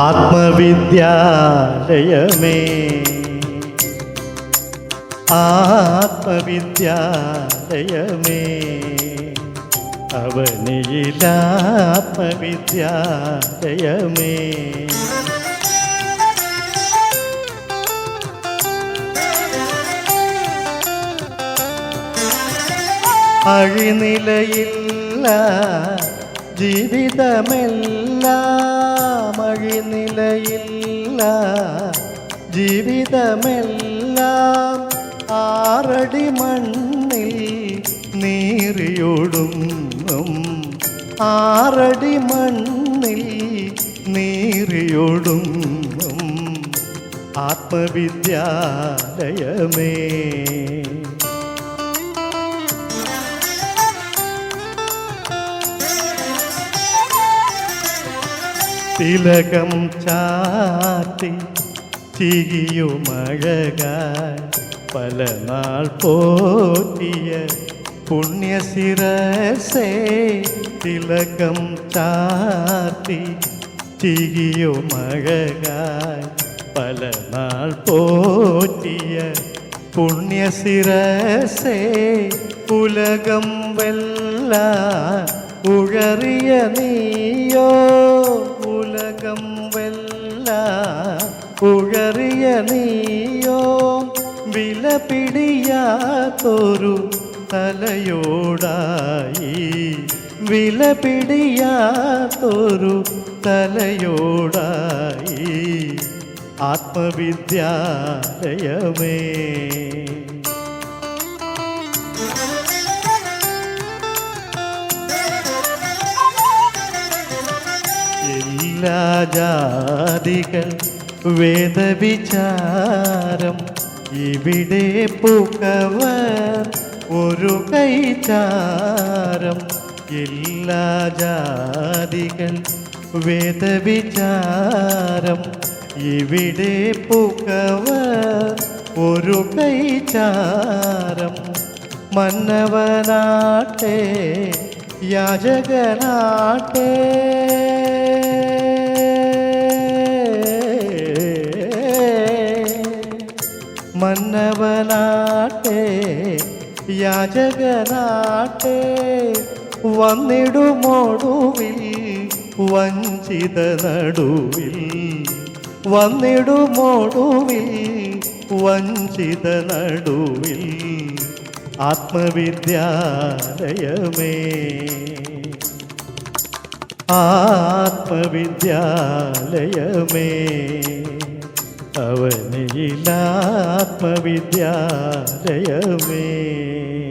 ആത്മവിദ്യാലയമേ. ആത്മവിദ്യാലയമേ. അവനിയിലാത്മവിദ്യാലയമേ. അഴിനിലയില്ല ജീവിതമെല്ലാം അഴിനിലയില്ല ജീവിതമെല്ലാം ആറടി മണ്ണിൽ നീറിയൊടുങ്ങും. ആറടി മണ്ണിൽ നീറിയോടും ആത്മവിദ്യാലയമേ തിലകം ചാത്തി ചികിയുമഴകാൻ പല നാൾ പോറ്റിയ പുണ്യശിരസേ തിലകം ചാത്തി ചികിയുമഴകാൻ പല നാൾ പോറ്റിയ പുണ്യശിരസേ ഉലകം വെല്ല ഉഴറിയ നീയോ നീയോ? വില പിടിയാത്തൊരു തലയോടായി. വില പിടിയാത്തൊരു തലയോടായി. ആത്മവിദ്യാലയമേ. എല്ലാ ജാതികൾ വേദവിചാരം. ഇവിടെ പുകവർ ഒരു കൈചാരം. എല്ലാ ജാതികൾ വേദവിചാരം. ഇവിടെ പുകവർ ഒരു കൈചാരം. മന്നവനാട്ടെ യാചകനാട്ടെ. മന്നവനാട്ടെ യാചകനാട്ടെ വന്നിടുമോടുവിൽ വഞ്ചിത നടുവിൽ? വന്നിടുമോടുവിൽ വഞ്ചിത നടുവിൽ? ആത്മവിദ്യാലയമേ. ആത്മവിദ്യാലയമേ. അവനിയിലാത്മവിദ്യാലയമേ.